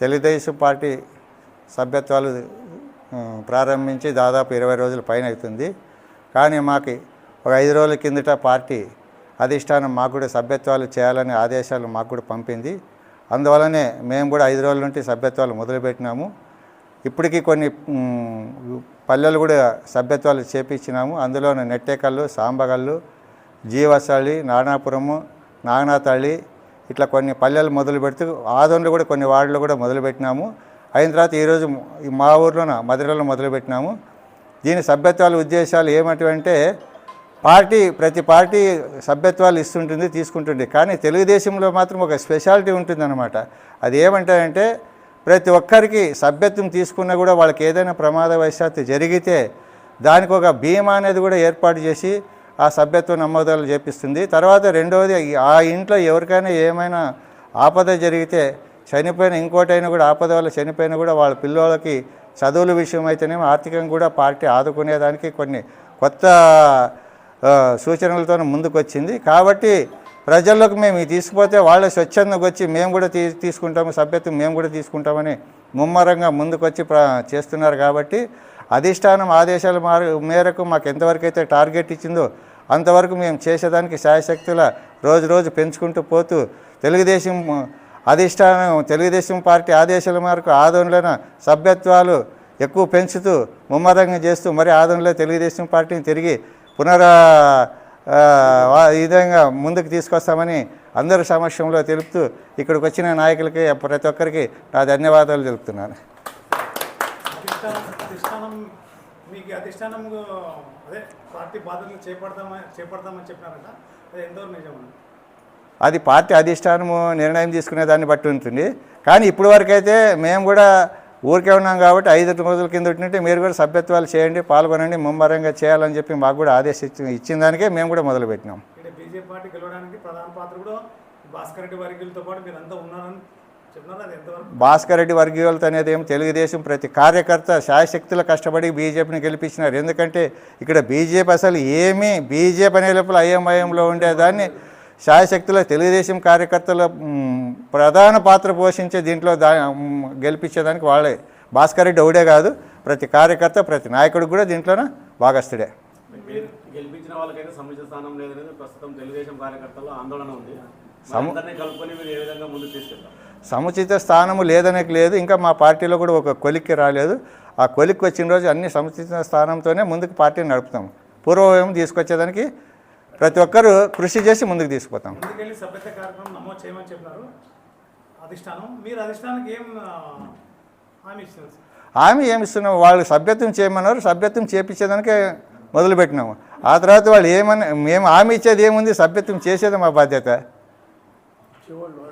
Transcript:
Telugu Desam party సభ్యత్వాలు ప్రారంభించి దాదాపు ఇరవై రోజుల పైన అవుతుంది కానీ మాకు ఒక ఐదు రోజుల కిందట పార్టీ అధిష్టానం మాకు కూడా సభ్యత్వాలు చేయాలని ఆదేశాలు మాకు కూడా పంపింది. అందువలనే మేము కూడా ఐదు రోజుల నుండి సభ్యత్వాలు మొదలుపెట్టినాము. ఇప్పటికీ కొన్ని పల్లెలు కూడా సభ్యత్వాలు చేపించినాము. అందులోనే నెట్టేకల్లు సాంబగల్లు జీవసళి నానాపురము నాగనాథళ్ళి ఇట్లా కొన్ని పల్లెలు మొదలు పెడుతూ ఆదోన్లు కూడా కొన్ని వార్డులు కూడా మొదలుపెట్టినాము అయిన తర్వాత ఈరోజు మా ఊర్లోన మధురలో మొదలుపెట్టినాము దీని సభ్యత్వాల ఉద్దేశాలు ఏమంటే పార్టీ ప్రతి పార్టీ సభ్యత్వాలు ఇస్తుంటుంది తీసుకుంటుంది. కానీ తెలుగుదేశంలో మాత్రం ఒక స్పెషాలిటీ ఉంటుందన్నమాట. అది ఏమంటారంటే ప్రతి ఒక్కరికి సభ్యత్వం తీసుకున్నా కూడా వాళ్ళకి ఏదైనా ప్రమాదవశాత్తు జరిగితే దానికి ఒక బీమా అనేది కూడా ఏర్పాటు చేసి ఆ సభ్యత్వ నమోదాలు చేపిస్తుంది. తర్వాత రెండవది ఆ ఇంట్లో ఎవరికైనా ఏమైనా ఆపద జరిగితే చనిపోయిన ఇంకోటైనా కూడా ఆపద వల్ల చనిపోయినా కూడా వాళ్ళ పిల్లలకి చదువుల విషయం అయితేనేమో ఆర్థికంగా కూడా పార్టీ ఆదుకునేదానికి కొన్ని కొత్త సూచనలతో ముందుకు వచ్చింది కాబట్టి ప్రజల్లోకి మేము ఇది తీసుకుపోతే వాళ్ళ స్వచ్ఛందంగా వచ్చి మేము కూడా తీ తీసుకుంటాము సభ్యత్వం మేము కూడా తీసుకుంటామని ముమ్మరంగా ముందుకొచ్చి చేస్తున్నారు కాబట్టి అధిష్టానం ఆదేశాల మార్ మేరకు మాకు ఎంతవరకు అయితే టార్గెట్ ఇచ్చిందో అంతవరకు మేము చేసేదానికి శాయశక్తుల రోజు రోజు పెంచుకుంటూ పోతూ తెలుగుదేశం అధిష్టానం తెలుగుదేశం పార్టీ ఆదేశాల మేరకు ఆదోళన సభ్యత్వాలు ఎక్కువ పెంచుతూ ముమ్మరంగా చేస్తూ మరి ఆదోళనలో తెలుగుదేశం పార్టీని తిరిగి పునరా విధంగా ముందుకు తీసుకొస్తామని అందరి సమక్షంలో తెలుపుతూ ఇక్కడికి వచ్చిన నాయకులకి ప్రతి ఒక్కరికి నా ధన్యవాదాలు తెలుపుతున్నాను. అధిష్టానం అధిష్టానం మీకు అధిష్టానం అదే పార్టీ బాధ్యతలు చేపడతామని చేపడతామని చెప్పినారట అది ఎంతవరకు నిజమని అది పార్టీ అధిష్టానము నిర్ణయం తీసుకునే దాన్ని బట్టి ఉంటుంది. కానీ ఇప్పటి వరకు అయితే మేము కూడా ఊరికే ఉన్నాం కాబట్టి ఐదు రోజుల కింద ఉంటే మీరు కూడా సభ్యత్వాలు చేయండి పాల్గొనండి ముమ్మరంగా చేయాలని చెప్పి మాకు కూడా ఆదేశించి ఇచ్చిన దానికే మేము కూడా మొదలుపెట్టినాం. ఇక్కడ బీజేపీ పార్టీ గెలవడానికి ప్రధాన పాత్ర కూడా భాస్కర్ రెడ్డి వర్గీయులతో పాటు మీరు అంతా ఉన్నారని భాస్కర్ రెడ్డి వర్గీయులతో అనేది ఏం తెలుగుదేశం ప్రతి కార్యకర్త శాయశక్తుల కష్టపడి బీజేపీని గెలిపించినారు. ఎందుకంటే ఇక్కడ బీజేపీ అసలు ఏమీ బీజేపీ అనే లోపల అయోమయంలో ఉండేదాన్ని శాయశక్తుల తెలుగుదేశం కార్యకర్తల ప్రధాన పాత్ర పోషించే దీంట్లో దా గెలిపించేదానికి వాళ్ళే. భాస్కర్ రెడ్డి ఒకడే కాదు ప్రతి కార్యకర్త ప్రతి నాయకుడు కూడా దీంట్లోనే భాగస్తుడే గెలి- గెలిపించిన వాళ్ళకైతే సముచిత స్థానం లేదనేది ప్రస్తుతం తెలుగుదేశం కార్యకర్తల్లో ఆందోళన ఉంది. సముచిత స్థానము లేదనకి లేదు. ఇంకా మా పార్టీలో కూడా ఒక కొలిక్కి రాలేదు. ఆ కొలిక్కి వచ్చిన రోజు అన్ని సముచిత స్థానంతోనే ముందుకు పార్టీని నడుపుతాం. పూర్వం తీసుకొచ్చేదానికి ప్రతి ఒక్కరూ కృషి చేసి ముందుకు తీసుకుపోతాం. హామీ ఏమి ఇస్తున్నాం? వాళ్ళు సభ్యత్వం చేయమన్నారు. సభ్యత్వం చేపించేదానికే మొదలుపెట్టినాము. ఆ తర్వాత వాళ్ళు ఏమని మేము హామీ ఇచ్చేది ఏముంది? సభ్యత్వం చేసేది మా బాధ్యత. Qué.